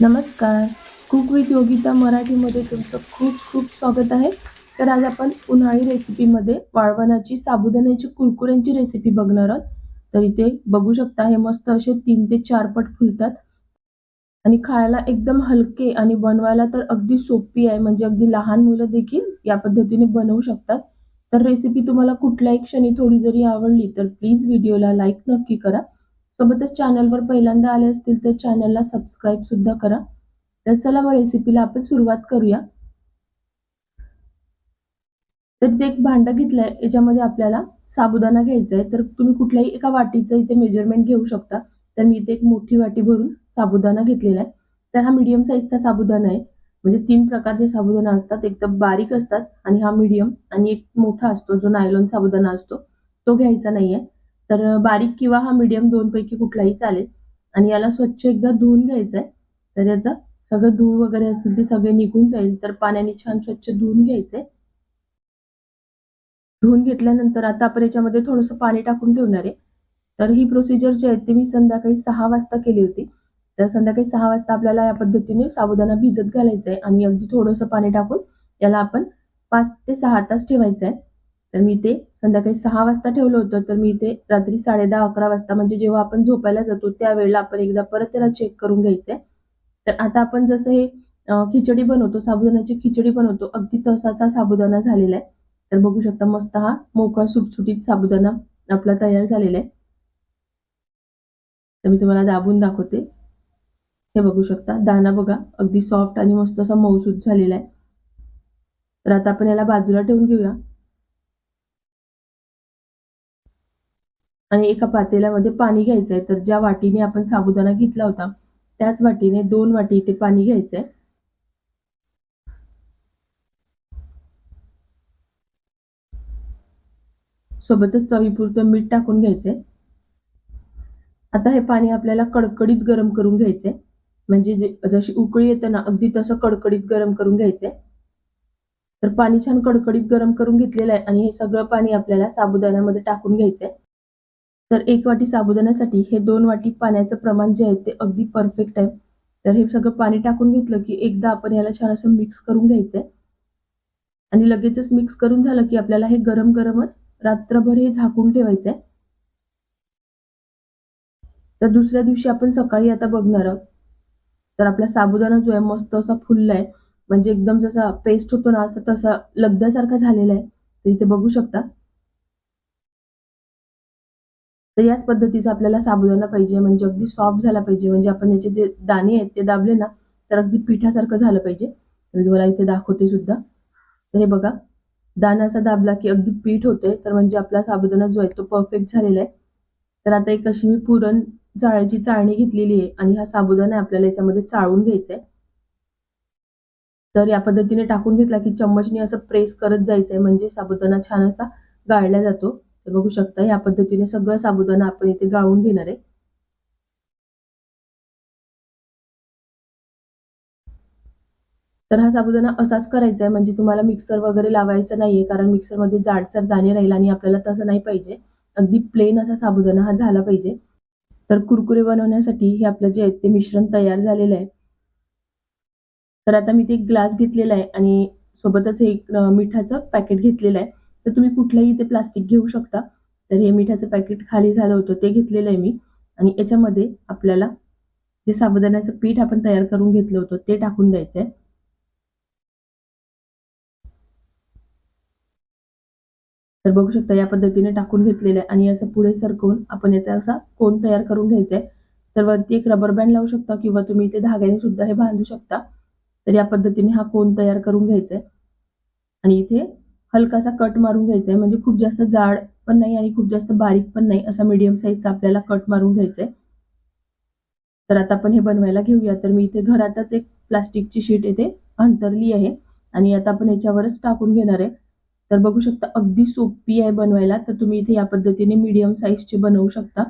नमस्कार. Cook with Yogita मराठीमध्ये तुमचं खूप खूप स्वागत आहे. तर आज आपण उन्हाळी रेसिपीमध्ये वाळवणाची साबुदाण्याची कुरकुऱ्यांची रेसिपी बघणार आहोत. तर इथे बघू शकता हे मस्त असे तीन ते चार पट फुलतात. आणि खायला एकदम हलके आणि बनवायला तर अगदी सोपी आहे. म्हणजे अगदी लहान मुलं देखील या पद्धतीने बनवू शकतात. तर रेसिपी तुम्हाला कुठल्याही क्षणी थोडी जरी आवडली तर प्लीज व्हिडिओला लाईक नक्की करा. सोबतच चॅनलवर पहिल्यांदा आले असतील तर चॅनलला सबस्क्राईब सुद्धा करा. तर चला मग रेसिपीला आपण सुरुवात करूया. तर ते एक भांडं घेतलंय याच्यामध्ये आपल्याला साबुदाणा घ्यायचा आहे तर तुम्ही कुठल्याही एका वाटीचं इथे मेजरमेंट घेऊ शकता. तर मी इथे एक मोठी वाटी भरून साबुदाणा घेतलेला आहे तर हा मीडियम साईजचा साबुदाणा आहे. म्हणजे तीन प्रकारचे साबुदाणा असतात. एकदम बारीक असतात आणि हा मीडियम आणि एक मोठा असतो. जो नायलॉन साबुदाणा असतो तो घ्यायचा नाहीये. तर बारीक किंवा हा मीडियम दोनपैकी कुठलाही चालेल. आणि याला स्वच्छ एकदा धुवून घ्यायचं आहे तर याचा सगळं धूळ वगैरे असतील ते सगळे निघून जाईल. तर पाण्याने छान स्वच्छ धुवून घ्यायचंय. धुवून घेतल्यानंतर आता आपण याच्यामध्ये थोडंसं पाणी टाकून ठेवणार आहे. तर ही प्रोसिजर जी आहे ती मी संध्याकाळी सहा वाजता केली होती. तर संध्याकाळी सहा वाजता आपल्याला या पद्धतीने साबुदाणा भिजत घालायचा आहे आणि अगदी थोडंसं पाणी टाकून याला आपण पाच ते सहा तास ठेवायचं आहे तर मी ते संध्याकाळी सहा वाजता ठेवलं होतं. तर मी ते रात्री साडे दहा अकरा वाजता म्हणजे जेव्हा आपण झोपायला जातो त्यावेळेला आपण एकदा परत त्याला चेक करून घ्यायचंय. तर आता आपण जसं हे खिचडी बनवतो साबुदाण्याची खिचडी बनवतो अगदी तसाचा साबुदाणा झालेला आहे. तर बघू शकता मस्त हा मोकळा सुटसुटीत साबुदाणा आपला तयार झालेला आहे. तर मी तुम्हाला दाबून दाखवते. हे बघू शकता दाना बघा अगदी सॉफ्ट आणि मस्त असा मऊसूत झालेला आहे. तर आता आपण याला बाजूला ठेवून घेऊया. आणि एका पातेल्यामध्ये पाणी घ्यायचं आहे तर ज्या वाटीने आपण साबुदाणा घेतला होता त्याच वाटीने दोन वाटी इथे पाणी घ्यायचंय. सोबतच चवीपुरतं मीठ टाकून घ्यायचंय. आता हे पाणी आपल्याला कडकडीत गरम करून घ्यायचंय. म्हणजे जे जशी उकळी येते ना अगदी तसं कडकडीत गरम करून घ्यायचंय. तर पाणी छान कडकडीत गरम करून घेतलेलं आहे आणि हे सगळं पाणी आपल्याला साबुदाण्यामध्ये टाकून घ्यायचंय. तर एक वाटी साबुदाण्यासाठी हे दोन वाटी पाण्याचं प्रमाण जे आहे ते अगदी परफेक्ट आहे. तर हे सगळं पाणी टाकून घेतलं की एकदा आपण याला छान असं मिक्स करून घ्यायचं आहे आणि लगेचच मिक्स करून झालं की आपल्याला हे गरम गरमच रात्रभर हे झाकून ठेवायचं आहे तर दुसऱ्या दिवशी आपण सकाळी आता बघणार आहोत. तर आपला साबुदाणा जो आहे मस्त असा फुललाय म्हणजे एकदम जसा पेस्ट होतो ना असं तसा लगद्यासारखा झालेला आहे. तर इथे बघू शकता. तर याच पद्धतीचा आपल्याला साबुदाणा पाहिजे म्हणजे अगदी सॉफ्ट झाला पाहिजे. म्हणजे आपण याचे जे दाणे आहेत ते दाबले ना तर अगदी पिठासारखं झालं पाहिजे. मी तुम्हाला इथे दाखवते सुद्धा. तर हे बघा दाण्याचा दाबला की अगदी पीठ होते तर म्हणजे आपला साबुदाणा जो आहे तो परफेक्ट झालेला आहे. तर आता एक अशी मी पुरण जाळ्याची चाळणी घेतलेली आहे आणि हा साबुदाणा आपल्याला याच्यामध्ये चाळून घ्यायचा आहे. तर या पद्धतीने टाकून घेतला की चम्मचने असं प्रेस करत जायचं आहे म्हणजे साबुदाणा छान असा गाळला जातो. तर बघू शकता या पद्धतीने सगळं साबुदाणा आपण इथे गाळून घेणार आहे. तर हा साबुदाणा असाच करायचा आहे म्हणजे तुम्हाला मिक्सर वगैरे लावायचं नाहीये कारण मिक्सरमध्ये जाडसर दाणे राहील आणि आपल्याला तसं नाही पाहिजे. अगदी प्लेन असा साबुदाणा हा झाला पाहिजे. तर कुरकुरे बनवण्यासाठी हे आपलं जे आहे ते मिश्रण तयार झालेलं आहे. तर आता मी ते एक ग्लास घेतलेला आहे आणि सोबतच हे मिठाचं पॅकेट घेतलेलं आहे. तर तुम्ही कुठलंही ते प्लास्टिक घेऊ शकता. तर हे मिठाचं पॅकेट खाली झालं होतं ते घेतलेलं आहे मी. आणि याच्यामध्ये आपल्याला जे साबुदाण्याचं पीठ आपण तयार करून घेतलं होतं ते टाकून द्यायचं आहे तर बघू शकता या पद्धतीने टाकून घेतलेलं आहे. आणि असं पुढे सरकवून आपण याचा असा कोण तयार करून घ्यायचा आहे तर वरती एक रबर बँड लावू शकता किंवा तुम्ही इथे धाग्याने सुद्धा हे बांधू शकता. तर या पद्धतीने हा कोण तयार करून घ्यायचा आहे आणि इथे हलकासा कट मारून घ्यायचा आहे म्हणजे खूप जास्त जाड पण नाही आणि खूप जास्त बारीक पण नाही असा मीडियम साईजचा आपल्याला कट मारून घ्यायचा आहे तर आता आपण हे बनवायला घेऊया. तर मी इथे घरातच एक प्लास्टिकची शीट इथे अंतरली आहे. आणि आता आपण याच्यावरच टाकून घेणार आहे. तर बघू शकता अगदी सोपी आहे बनवायला. तर तुम्ही इथे या पद्धतीने मीडियम साईजची बनवू शकता.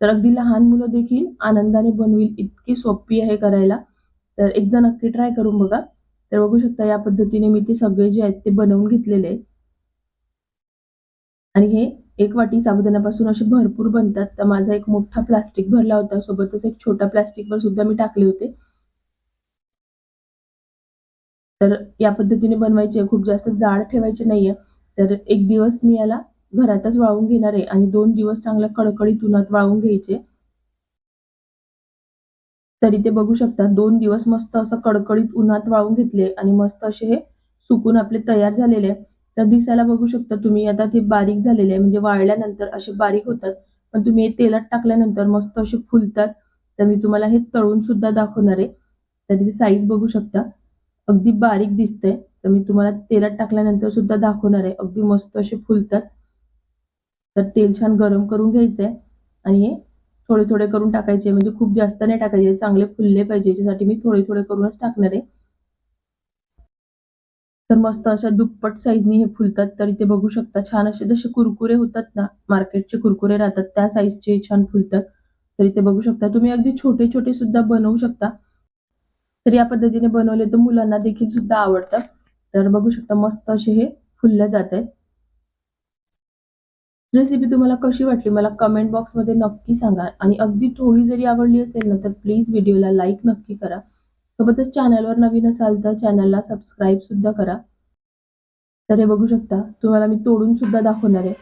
तर अगदी लहान मुलं देखील आनंदाने बनवील. इतकी सोपी आहे करायला. तर एकदा नक्की ट्राय करून बघा. तर बघू शकता या पद्धतीने मी ते सगळे जे आहेत ते बनवून घेतलेले आणि हे एक वाटी साबुदाण्यापासून असे भरपूर बनतात. तर माझा एक मोठा प्लास्टिक भरला होता. सोबतच एक छोटा प्लास्टिकवर सुद्धा मी टाकले होते. तर या पद्धतीने बनवायचे खूप जास्त जाड ठेवायचे नाहीये. तर एक दिवस मी याला घरातच वाळवून घेणार आहे. आणि दोन दिवस चांगल्या कडकडीत उन्हात वाळवून घ्यायचे. तरी ते बघू शकता दोन दिवस मस्त असं कडकडीत उन्हात वाळून घेतले आणि मस्त असे हे सुकून आपले तयार झालेले आहे तर दिसायला बघू शकता तुम्ही आता ते बारीक झालेले आहे. म्हणजे वाळल्यानंतर असे बारीक होतात. पण तुम्ही हे तेलात टाकल्यानंतर मस्त असे फुलतात. तर मी तुम्हाला हे तळून सुद्धा दाखवणार आहे. तर तिथे साईज बघू शकता. अगदी बारीक दिसतंय. तर मी तुम्हाला तेलात टाकल्यानंतर सुद्धा दाखवणार आहे. अगदी मस्त असे फुलतात. तर तेल छान गरम करून घ्यायचंय. आणि हे थोडे थोडे करून टाकायचे म्हणजे खूप जास्त नाही टाकायचे चांगले फुलले पाहिजे याच्यासाठी मी थोडे थोडे करूनच टाकणार आहे. तर मस्त अशा दुप्पट साईजनी हे फुलतात तर इथे बघू शकता. छान असे जसे कुरकुरे होतात ना मार्केटचे कुरकुरे राहतात त्या साईजचे छान फुलतात. तर इथे बघू शकता. तुम्ही अगदी छोटे छोटे सुद्धा बनवू शकता. तर या पद्धतीने बनवले तर मुलांना देखील सुद्धा आवडतात तर बघू शकता मस्त असे हे फुलले जात आहेत. रेसिपी तुम्हाला कशी वाटली मला कमेंट बॉक्समध्ये नक्की सांगा. आणि अगदी थोडी जरी आवडली असेल ना तर प्लीज व्हिडिओला लाईक नक्की करा. सोबतच चॅनलवर नवीन असाल तर चॅनलला सबस्क्राईब सुद्धा करा. तर हे बघू शकता तुम्हाला मी तोडून सुद्धा दाखवणार आहे.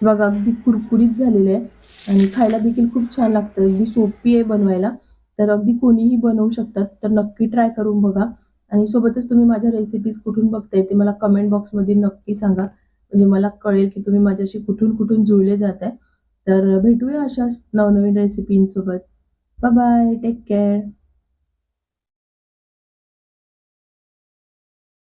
बघा अगदी कुरकुरीत झालेले आहे. आणि खायला देखील खूप छान लागतं. अगदी सोपी आहे बनवायला. तर अगदी कोणीही बनवू शकतात तर नक्की ट्राय करून बघा. आणि सोबतच तुम्ही माझ्या रेसिपीज कुठून बघताय ते मला कमेंट बॉक्समध्ये नक्की सांगा. म्हणजे मला कळेल की तुम्ही माझ्याशी कुठून कुठून जुळले जात आहे तर भेटूया अशाच नवनवीन रेसिपींसोबत बाय टेक केअर